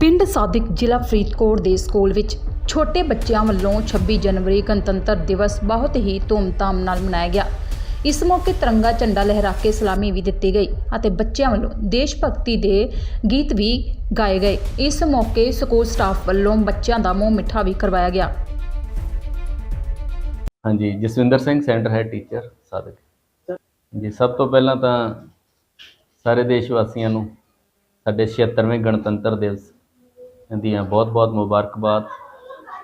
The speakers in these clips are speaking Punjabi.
ਪਿੰਡ ਸਾਦਿਕ ਜ਼ਿਲ੍ਹਾ ਫਰੀਦਕੋਟ ਦੇ ਸਕੂਲ ਵਿੱਚ ਛੋਟੇ ਬੱਚਿਆਂ ਵੱਲੋਂ 26 ਜਨਵਰੀ ਗਣਤੰਤਰ ਦਿਵਸ ਬਹੁਤ ਹੀ ਧੂਮਧਾਮ ਨਾਲ ਮਨਾਇਆ ਗਿਆ। ਇਸ ਮੌਕੇ ਤਿਰੰਗਾ ਝੰਡਾ ਲਹਿਰਾ ਕੇ ਸਲਾਮੀ ਵੀ ਦਿੱਤੀ ਗਈ ਅਤੇ ਬੱਚਿਆਂ ਵੱਲੋਂ ਦੇਸ਼ ਭਗਤੀ ਦੇ ਗੀਤ ਵੀ ਗਾਏ ਗਏ। ਇਸ ਮੌਕੇ ਸਕੂਲ ਸਟਾਫ ਵੱਲੋਂ ਬੱਚਿਆਂ ਦਾ ਮੂੰਹ ਮਿੱਠਾ ਵੀ ਕਰਵਾਇਆ ਗਿਆ। ਹਾਂਜੀ, Jaswinder Singh centre head teacher, Sadiq. ਜੀ, ਸਭ ਤੋਂ ਪਹਿਲਾਂ ਤਾਂ ਸਾਰੇ ਦੇਸ਼ ਵਾਸੀਆਂ ਨੂੰ ਸਾਡੇ 76ਵੇਂ ਗਣਤੰਤਰ ਦਿਵਸ ਦੀਆਂ ਬਹੁਤ-ਬਹੁਤ ਮੁਬਾਰਕਬਾਦ।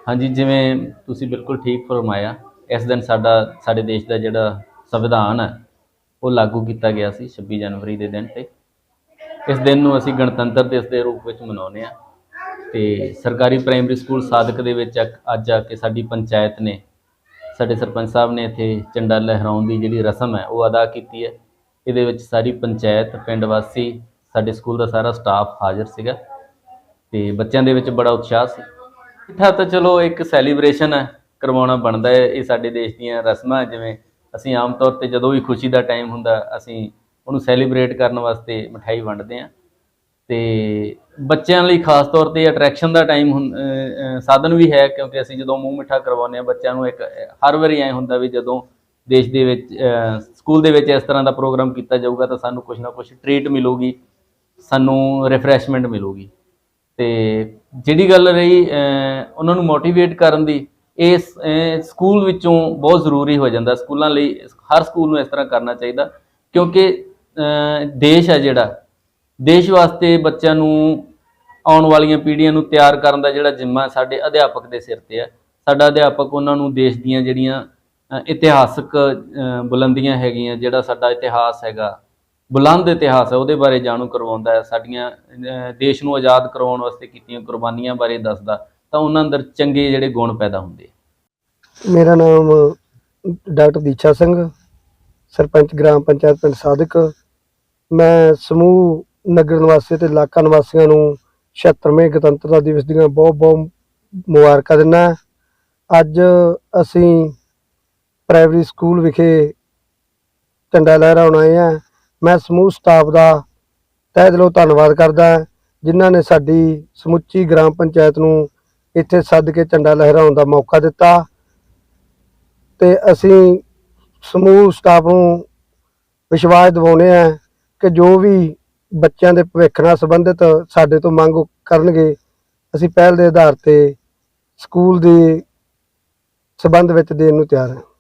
ਹਾਂਜੀ, ਜਿਵੇਂ ਤੁਸੀਂ ਬਿਲਕੁਲ ਠੀਕ ਫਰਮਾਇਆ, ਇਸ ਦਿਨ ਸਾਡਾ, ਸਾਡੇ ਦੇਸ਼ ਦਾ ਜਿਹੜਾ ਸੰਵਿਧਾਨ ਹੈ, ਉਹ ਲਾਗੂ ਕੀਤਾ ਗਿਆ ਸੀ 26 ਜਨਵਰੀ ਦੇ ਦਿਨ ਤੇ। ਇਸ ਦਿਨ ਨੂੰ ਅਸੀਂ ਗਣਤੰਤਰ ਦਿਵਸ ਦੇ ਰੂਪ ਵਿੱਚ ਮਨਾਉਂਦੇ ਆ ਤੇ ਸਰਕਾਰੀ ਪ੍ਰਾਇਮਰੀ ਸਕੂਲ ਸਾਦਕ ਦੇ ਵਿੱਚ ਅੱਜ- ਅੱਜ ਆ ਕੇ ਸਾਡੀ ਪੰਚਾਇਤ ਨੇ, ਸਾਡੇ ਸਰਪੰਚ ਸਾਹਿਬ ਨੇ ਇੱਥੇ ਝੰਡਾ ਲਹਿਰਾਉਣ ਦੀ ਜਿਹੜੀ ਰਸਮ ਹੈ, ਉਹ ਅਦਾ ਕੀਤੀ ਹੈ। ਇਹਦੇ ਵਿੱਚ ਸਾਰੀ ਪੰਚਾਇਤ, ਪਿੰਡ ਵਾਸੀ, ਸਾਡੇ ਸਕੂਲ ਦਾ ਸਾਰਾ ਸਟਾਫ ਹਾਜ਼ਰ ਸੀਗਾ। ਤੇ ਬੱਚਿਆਂ ਦੇ ਵਿੱਚ ਬੜਾ ਉਤਸ਼ਾਹ ਸੀ। ਮਿੱਠਾ ਤਾਂ ਚਲੋ ਇੱਕ ਸੈਲੀਬ੍ਰੇਸ਼ਨ ਹੈ ਕਰਵਾਉਣਾ ਬਣਦਾ ਹੈ, ਇਹ ਸਾਡੇ ਦੇਸ਼ ਦੀਆਂ ਰਸਮਾਂ ਜਿਵੇਂ ਅਸੀਂ ਆਮ ਤੌਰ ਤੇ ਜਦੋਂ ਵੀ ਖੁਸ਼ੀ ਦਾ ਟਾਈਮ ਹੁੰਦਾ, ਅਸੀਂ ਉਹਨੂੰ ਸੈਲੀਬ੍ਰੇਟ ਕਰਨ ਵਾਸਤੇ ਮਠਾਈ ਵੰਡਦੇ ਹਾਂ। ਤੇ ਬੱਚਿਆਂ ਲਈ ਖਾਸ ਤੌਰ ਤੇ ਅਟਰੈਕਸ਼ਨ ਦਾ ਟਾਈਮ ਸਾਧਨ ਵੀ ਹੈ, ਕਿਉਂਕਿ ਅਸੀਂ ਜਦੋਂ ਮੂੰਹ ਮਿੱਠਾ ਕਰਵਾਉਂਦੇ ਆ ਬੱਚਿਆਂ ਨੂੰ ਇੱਕ ਹਰ ਵਾਰੀ ਐ ਹੁੰਦਾ ਵੀ ਜਦੋਂ ਦੇਸ਼ ਦੇ ਵਿੱਚ ਸਕੂਲ ਦੇ ਵਿੱਚ ਇਸ ਤਰ੍ਹਾਂ ਦਾ ਪ੍ਰੋਗਰਾਮ ਕੀਤਾ ਜਾਊਗਾ ਤਾਂ ਸਾਨੂੰ ਕੁਝ ਨਾ ਕੁਝ ਟ੍ਰੀਟ ਮਿਲੂਗੀ, ਸਾਨੂੰ ਰਿਫਰੈਸ਼ਮੈਂਟ ਮਿਲੂਗੀ। ਤੇ ਜਿਹੜੀ ਗੱਲ ਰਹੀ ਉਹਨਾਂ ਨੂੰ ਮੋਟੀਵੇਟ ਕਰਨ ਦੀ, ਇਹ ਸਕੂਲ ਵਿੱਚੋਂ ਬਹੁਤ ਜ਼ਰੂਰੀ ਹੋ ਜਾਂਦਾ। ਸਕੂਲਾਂ ਲਈ ਹਰ ਸਕੂਲ ਨੂੰ ਇਸ ਤਰ੍ਹਾਂ ਕਰਨਾ ਚਾਹੀਦਾ, ਕਿਉਂਕਿ ਦੇਸ਼ ਹੈ ਜਿਹੜਾ, ਦੇਸ਼ ਵਾਸਤੇ ਬੱਚਿਆਂ ਨੂੰ ਆਉਣ ਵਾਲੀਆਂ ਪੀੜ੍ਹੀਆਂ ਨੂੰ ਤਿਆਰ ਕਰਨ ਦਾ ਜਿਹੜਾ ਜ਼ਿੰਮਾ ਸਾਡੇ ਅਧਿਆਪਕ ਦੇ ਸਿਰ ਤੇ ਹੈ। ਸਾਡਾ ਅਧਿਆਪਕ ਉਹਨਾਂ ਨੂੰ ਦੇਸ਼ ਦੀਆਂ ਜਿਹੜੀਆਂ ਇਤਿਹਾਸਕ ਬੁਲੰਦੀਆਂ ਹੈਗੀਆਂ, ਜਿਹੜਾ ਸਾਡਾ ਇਤਿਹਾਸ ਹੈਗਾ ਬੁਲੰਦ ਇਤਿਹਾਸ ਹੈ, ਉਹਦੇ ਬਾਰੇ ਜਾਣੂ ਕਰਵਾਉਂਦਾ ਹੈ, ਸਾਡੀਆਂ ਦੇਸ਼ ਨੂੰ ਆਜ਼ਾਦ ਕਰਵਾਉਣ ਵਾਸਤੇ ਕੀਤੀਆਂ ਕੁਰਬਾਨੀਆਂ ਬਾਰੇ ਦੱਸਦਾ, ਤਾਂ ਉਹਨਾਂ ਅੰਦਰ ਚੰਗੇ ਜਿਹੜੇ ਗੁਣ ਪੈਦਾ ਹੁੰਦੇ ਮੇਰਾ ਨਾਮ, ਡਾਕਟਰ ਦੀਛਾ ਸਿੰਘ, ਸਰਪੰਚ ਗ੍ਰਾਮ ਪੰਚਾਇਤ ਪਿੰਡ ਸਾਦਕ ਮੈਂ ਸਮੂਹ ਨਗਰ ਨਿਵਾਸੀ ਤੇ ਇਲਾਕਾ ਨਿਵਾਸੀਆਂ ਨੂੰ 76ਵੇਂ ਗਣਤੰਤਰਤਾ ਦਿਵਸ ਦੀਆਂ ਬਹੁਤ ਬਹੁਤ ਮੁਬਾਰਕਾਂ ਦਿੰਦਾ ਅੱਜ ਅਸੀਂ ਪ੍ਰਾਇਮਰੀ ਸਕੂਲ ਵਿਖੇ ਝੰਡਾ ਲਹਿਰਾਉਣ ਆਏ ਆ ਮੈਂ ਸਮੂਹ ਸਟਾਫ ਦਾ ਤਹਿ ਦਿਲੋਂ ਧੰਨਵਾਦ ਕਰਦਾ ਜਿਨ੍ਹਾਂ ਨੇ ਸਾਡੀ ਸਮੁੱਚੀ ਗ੍ਰਾਮ ਪੰਚਾਇਤ ਨੂੰ ਇੱਥੇ ਸੱਦ ਕੇ ਝੰਡਾ ਲਹਿਰਾਉਣ ਦਾ ਮੌਕਾ ਦਿੱਤਾ ਤੇ ਅਸੀਂ ਸਮੂਹ ਸਟਾਫ ਨੂੰ ਵਿਸ਼ਵਾਸ ਦਿਵਾਉਂਦੇ ਆ ਕਿ ਜੋ ਵੀ ਬੱਚਿਆਂ ਦੇ ਭਵਿੱਖ ਨਾਲ ਸੰਬੰਧਿਤ ਸਾਡੇ ਤੋਂ ਮੰਗ ਕਰਨਗੇ, ਅਸੀਂ ਪਹਿਲ ਦੇ ਆਧਾਰ ਤੇ ਸਕੂਲ ਦੇ ਸਬੰਧ ਵਿੱਚ ਦੇਣ ਨੂੰ ਤਿਆਰ ਹਾਂ।